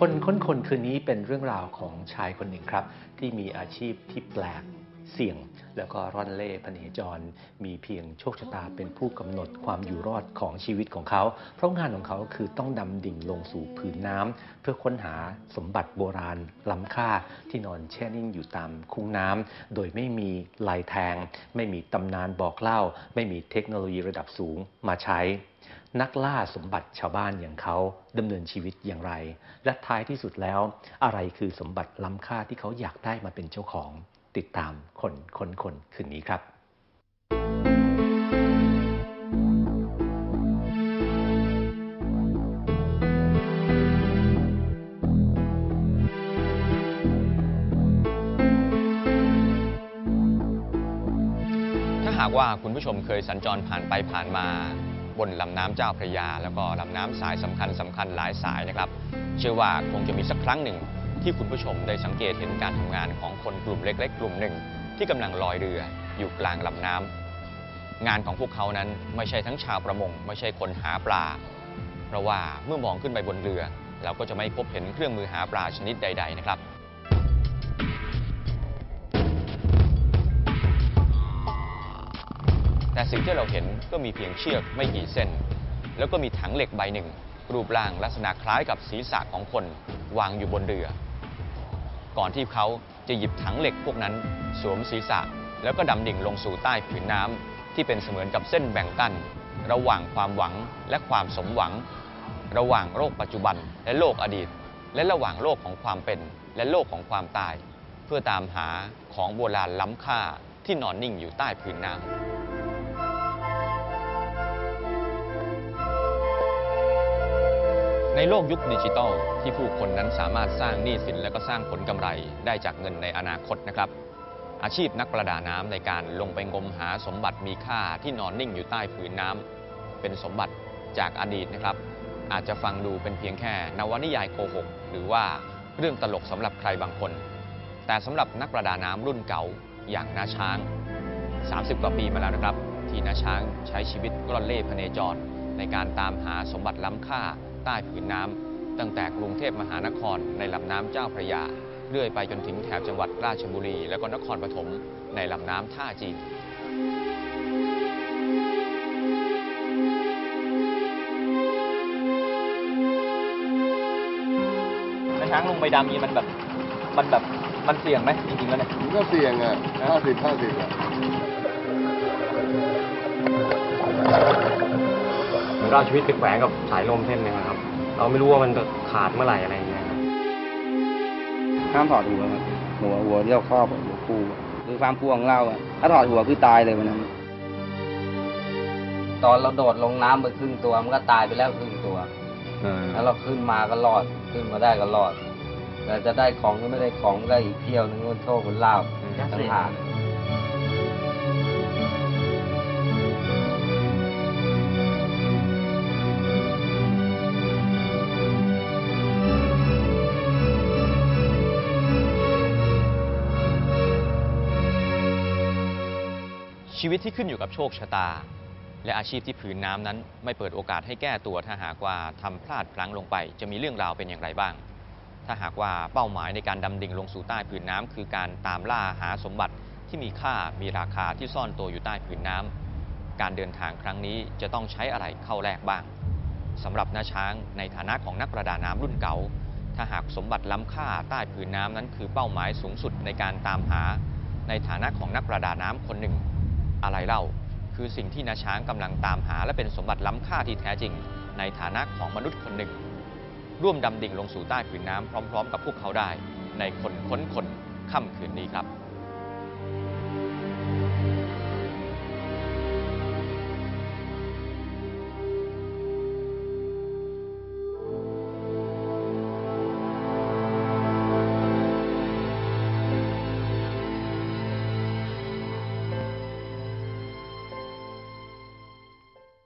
คนค้นคนคืนนี้เป็นเรื่องราวของชายคนหนึ่งครับ ที่มีอาชีพที่แปลก เสี่ยง แล้วก็ร่อนเล่พเนจร มีเพียงโชคชะตาเป็นผู้กำหนดความอยู่รอดของชีวิตของเขา เพราะงานของเขาคือต้องดำดิ่งลงสู่ผืนน้ำเพื่อค้นหาสมบัติโบราณล้ำค่าที่นอนแช่นิ่งอยู่ตามคุ้งน้ำโดยไม่มีลายแทง ไม่มีตำนานบอกเล่า ไม่มีเทคโนโลยีระดับสูงมาใช้ นักล่าสมบัติชาวบ้านอย่างเขาดำเนินชีวิตอย่างไร และท้ายที่สุดแล้ว อะไรคือสมบัติล้ำค่าที่เขาอยากได้มาเป็นเจ้าของ ติดตามคนคนคนคืนนี้ครับถ้าหากว่าคุณผู้ชมเคยสัญจรผ่านไปผ่านมา บนลำน้ำเจ้าพระยา แล้วก็ลำน้ำสายสำคัญสำคัญหลายสายนะครับ เชื่อว่าคงจะมีสักครั้งหนึ่ง ที่คุณผู้ชมได้สังเกตเห็นการทำงานของคนกลุ่มเล็ก ๆ กลุ่มหนึ่ง ที่กำลังลอยเรืออยู่กลางลำน้ำงานของพวกเขานั้นไม่ใช่ทั้งชาวประมง ไม่ใช่คนหาปลา เพราะว่าเมื่อมองขึ้นไปบนเรือ เราก็จะไม่พบเห็นเครื่องมือหาปลาชนิดใด ๆ นะครับแต่สิ่งที่เราเห็นก็มีเพียงเชือกไม่กี่เส้น แล้วก็มีถังเหล็กใบหนึ่ง รูปร่างลักษณะคล้ายกับศีรษะของคนวางอยู่บนเรือ ก่อนที่เขาจะหยิบถังเหล็กพวกนั้นสวมศีรษะ แล้วก็ดำดิ่งลงสู่ใต้ผืนน้ำที่เป็นเสมือนกับเส้นแบ่งกั้น ระหว่างความหวังและความสมหวัง ระหว่างโลกปัจจุบันและโลกอดีต และระหว่างโลกของความเป็น และโลกของความตาย เพื่อตามหาของโบราณล้ำค่าที่นอนนิ่งอยู่ใต้ผืนน้ำ ในโลกยุคดิจิตอลที่ผู้คนนั้นสามารถสร้างหนี้สินและก็สร้างผลกำไรได้จากเงินในอนาคตนะครับ อาชีพนักประดาน้ำในการลงไปงมหาสมบัติมีค่าที่นอนนิ่งอยู่ใต้ผืนน้ำเป็นสมบัติจากอดีตนะครับ อาจจะฟังดูเป็นเพียงแค่นวนิยายโกหกหรือว่าเรื่องตลกสำหรับใครบางคน แต่สำหรับนักประดาน้ำรุ่นเก่าอย่างนาช้าง 30 กว่าปีมาแล้วนะครับ ที่นาช้างใช้ชีวิตกร่อนเล่พเนจร ในการตามหาสมบัติล้ำค่า ใต้ผืนน้ำตั้งแต่กรุงเทพมหานครในลำน้ำเจ้าพระยา เรื่อยไปจนถึงแถบจังหวัดราชบุรี และก็นครปฐมในลำน้ำท่าจีนแล้วช้างลงไปดำนี้มันแบบ มันแบบ มันเสี่ยงไหมจริงๆแล้วเนี่ยมันก็เสี่ยงอะห้าสิบห้าสิบอะ มันก็เอาชีวิตไปแขวนกับสายลมเส้นหนึงอะครับ เราไม่รู้ว่ามันจะขาดเมื่อไหร่อะไรอย่างเงี้ยครับห้ามถอดหัวครับหัวหัวที่เราครอบอะหัวคู่อะคือความกลัวของเราอะถ้าถอดหัวคือตายเลยวันนั้น ตอนเราโดดลงน้ำไปครึ่งตัวมันก็ตายไปแล้วครึ่งตัว แล้วเราขึ้นมาก็รอดขึ้นมาได้ก็รอด แต่จะได้ของหรือไม่ได้ของก็ได้อีกเที่ยวนึงมันโชคมันลาบต่างหาก ชีวิตที่ขึ้นอยู่กับโชคชะตา และอาชีพที่ผืนน้ำนั้น ไม่เปิดโอกาสให้แก้ตัวถ้าหากว่าทำพลาดพลั้งลงไป จะมีเรื่องราวเป็นอย่างไรบ้าง ถ้าหากว่าเป้าหมายในการดำดิ่งลงสู่ใต้ผืนน้ำคือการตามล่าหาสมบัติที่มีค่ามีราคาที่ซ่อนตัวอยู่ใต้ผืนน้ำการเดินทางครั้งนี้จะต้องใช้อะไรเข้าแลกบ้างสำหรับน้าช้างในฐานะของนักประดาน้ำรุ่นเก่า ถ้าหากสมบัติล้ำค่าใต้ผืนน้ำนั้นคือเป้าหมายสูงสุดในการตามหา ในฐานะของนักประดาน้ำคนหนึ่ง อะไรเล่า คือสิ่งที่นาช้างกำลังตามหาและเป็นสมบัติล้ำค่าที่แท้จริง ในฐานะของมนุษย์คนหนึ่ง ร่วมดำดิ่งลงสู่ใต้ผืนน้ำพร้อม ๆ กับพวกเขาได้ ในคนค้นคนค่ำคืนนี้ครับ